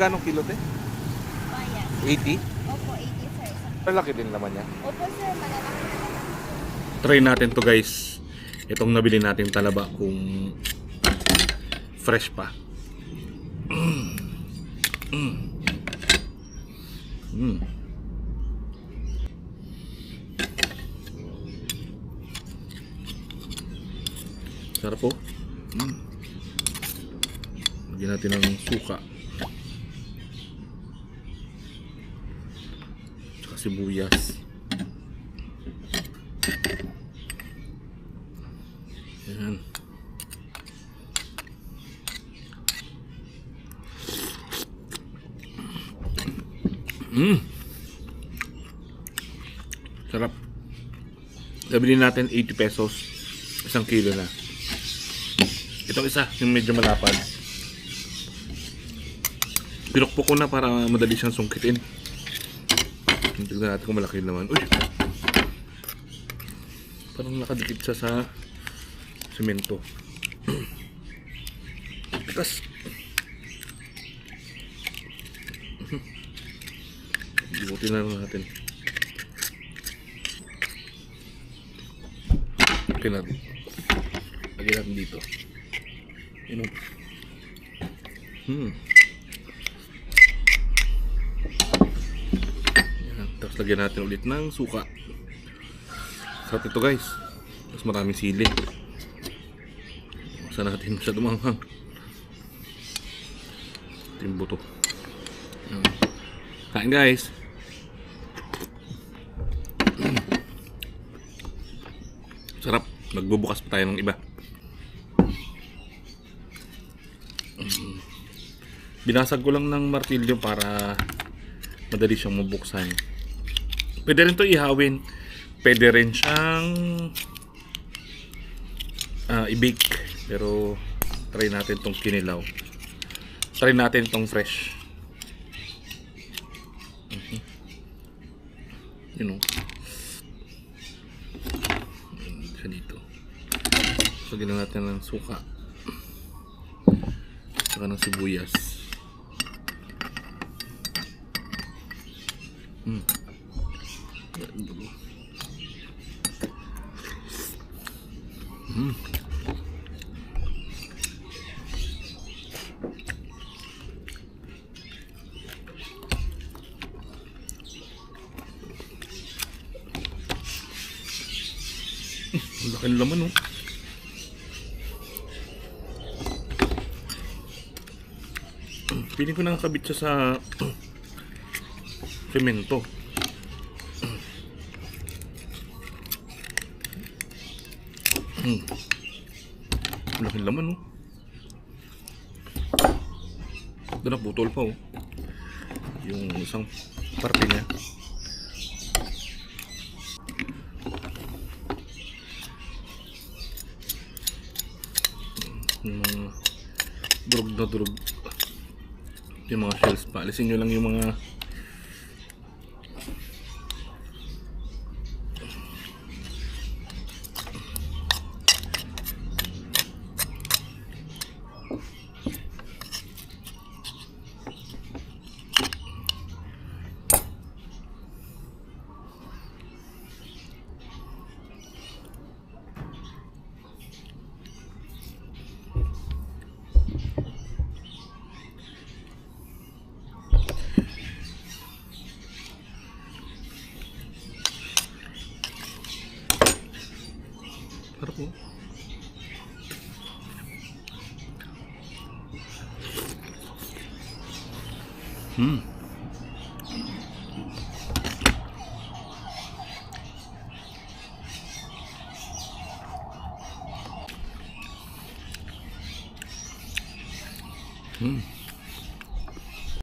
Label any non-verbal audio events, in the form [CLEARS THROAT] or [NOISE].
Ganong kilo te? Bayan. 80? Opo, 80 sir. Malaki din naman yan. Opo sir, malalaki na naman. Try natin to guys. Itong nabili natin talaba kung fresh pa. Mm. Mm. Mm. Sarap po. Mm. Lagyan natin ng suka. Sibuyas. Yan. Mm. Sarap. Nabili natin 80 pesos. Isang kilo na. Itong isa, yung medyo malapad. Pinukpok ko na para madali siyang sungkitin. Tignan natin kung malaki naman. Uy! Parang nakadikit siya sa semento. Tikas. Ibutin na lang natin. Okay natin. Lagyan natin dito. O. Hmm. Yan. Tapos lagyan natin ulit ng suka. Sarap ito guys. Mas maraming sili. Basta natin siya dumanghang. Ito yung buto. Kain guys. Sarap. Magbubukas pa tayo ng iba. Binasag ko lang ng martilyo para madali siyang mabuksan. Pwede rin to ihawin. Pwede rin siyang ah, i-bake. Pero try natin tong kinilaw. Try natin tong fresh. Mhm. Yun o. Yun, siya dito. So, ginawa natin ng suka. Saka ng sibuyas. Mm. Mm. Ang laki laman, oh. Piling ko nakakabit siya sa [CLEARS THROAT] semento. Hmm. Ang laki ng laman, oh. Doon naputol pa, oh. Yung isang parte niya. yung mga durog na durog yung mga shells pa alisin nyo lang yung mga Harap mo. Hmm. Hmm.